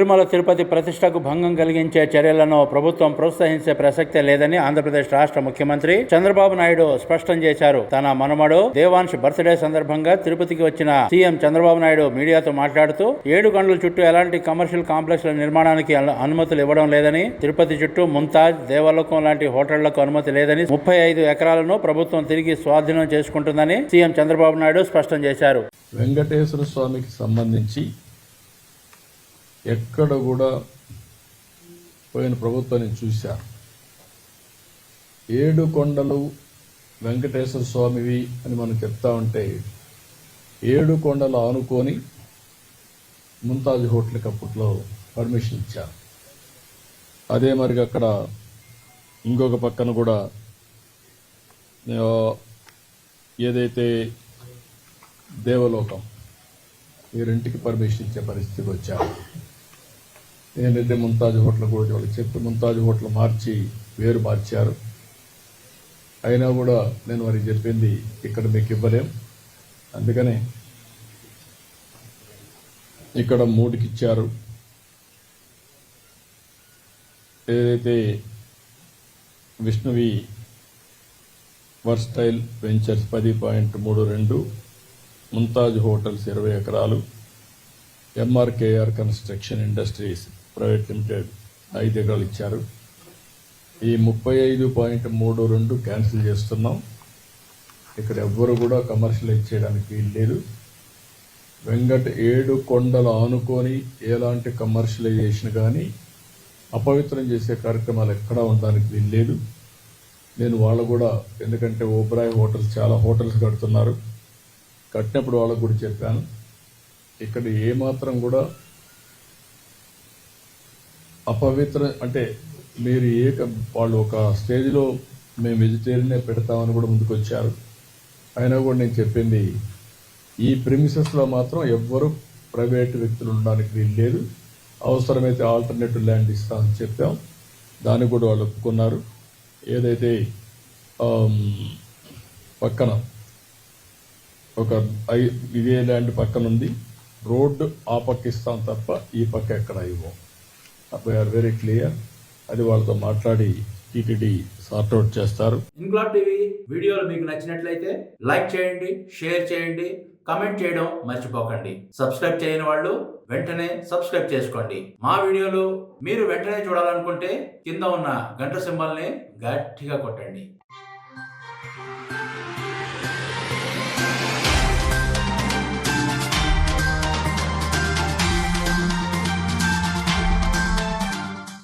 తిరుమల తిరుపతి ప్రతిష్టకు భంగం కలిగించే చర్యలను ప్రభుత్వం ప్రోత్సహించే ప్రసక్తే లేదని ఆంధ్రప్రదేశ్ రాష్ట్ర ముఖ్యమంత్రి చంద్రబాబు నాయుడు స్పష్టం చేశారు. తన మనమడు దేవాంశ్ బర్త్డే సందర్భంగా తిరుపతికి వచ్చిన సీఎం చంద్రబాబు నాయుడు మీడియాతో మాట్లాడుతూ ఏడు గంటల చుట్టూ ఎలాంటి కమర్షియల్ కాంప్లెక్స్ల నిర్మాణానికి అనుమతులు ఇవ్వడం లేదని తిరుపతి చుట్టూ ముంతాజ్ దేవలోకం లాంటి హోటళ్ళకు అనుమతి లేదని ముప్పై ఐదు ఎకరాలను ప్రభుత్వం తిరిగి స్వాధీనం చేసుకుంటుందని సీఎం చంద్రబాబు నాయుడు స్పష్టం చేశారు. వెంకటేశ్వర స్వామికి సంబంధించి ఎక్కడ కూడా పోయిన ప్రభుత్వాన్ని చూశారు ఏడు కొండలు వెంకటేశ్వర స్వామివి అని మనం చెప్తా ఉంటే ఏడు కొండలు ఆనుకొని ముంతాజ్ హోటల్కి అప్పట్లో పర్మిషన్ ఇచ్చారు అదే మరి అక్కడ ఇంకొక పక్కన కూడా ఏదైతే దేవలోకం ఈ రెంటికి పర్మిషన్ ఇచ్చే పరిస్థితికి వచ్చారు ఏంటంటే ముంతాజ్ హోటల్ కూడా వాళ్ళకి చెప్పి ముంతాజ్ హోటల్ మార్చి వేరు మార్చారు. అయినా కూడా నేను వారికి చెప్పింది ఇక్కడ మీకు ఇవ్వలేం. అందుకనే ఇక్కడ మూడుకి ఇచ్చారు. ఏదైతే విష్ణువి వర్స్టైల్ వెంచర్స్ పది పాయింట్ మూడు రెండు ముంతాజ్ హోటల్స్ ఇరవై ఎకరాలు MRKR construction industries private limited ఐదు ఎకరాలు ఇచ్చారు. ఈ ముప్పై ఐదు పాయింట్ మూడు రెండు క్యాన్సిల్ చేస్తున్నాం. ఇక్కడ ఎవ్వరు కూడా కమర్షియలైజ్ చేయడానికి వీలు లేదు. వెంకట ఏడు కొండలు ఆనుకొని ఎలాంటి కమర్షియలైజేషన్ కానీ అపవిత్రం చేసే కార్యక్రమాలు ఎక్కడా ఉండడానికి వీలు లేదు. నేను వాళ్ళు కూడా ఎందుకంటే ఓబ్రాయ్ హోటల్స్ చాలా హోటల్స్ కడుతున్నారు. కట్టినప్పుడు వాళ్ళకు కూడా చెప్పాను. ఇక్కడ ఏమాత్రం కూడా అపవిత్ర అంటే మీరు ఏ వాళ్ళు ఒక స్టేజ్లో మేము వెజిటేరియనే పెడతామని కూడా ముందుకు వచ్చారు అయినా కూడా నేను చెప్పింది ఈ ప్రిమిసెస్లో మాత్రం ఎవ్వరు ప్రైవేట్ వ్యక్తులు ఉండడానికి వీలు లేదు. అవసరమైతే ఆల్టర్నేటివ్ ల్యాండ్ ఇస్తామని చెప్పాం. దాన్ని కూడా వాళ్ళు ఒప్పుకున్నారు. ఏదైతే పక్కన ఒక ఐ ఇదే ల్యాండ్ పక్కన ఉంది రోడ్డు ఆ పక్క ఇస్తాం తప్ప ఈ పక్క ఎక్కడ ఇవ్వం. ఆర్ వెరీ క్లియర్ అది వాళ్ళతో మాట్లాడి టీటీడీ సార్ట్అవుట్ చేస్తారు. ఇంక్లాబ్ టీవీ వీడియోలు మీకు నచ్చినట్లయితే లైక్ చేయండి షేర్ చేయండి కమెంట్ చేయడం మర్చిపోకండి. సబ్స్క్రైబ్ చేయని వాళ్ళు వెంటనే సబ్స్క్రైబ్ చేసుకోండి. మా వీడియోలు మీరు వెంటనే చూడాలనుకుంటే కింద ఉన్న గంట సింబల్ని గట్టిగా కొట్టండి.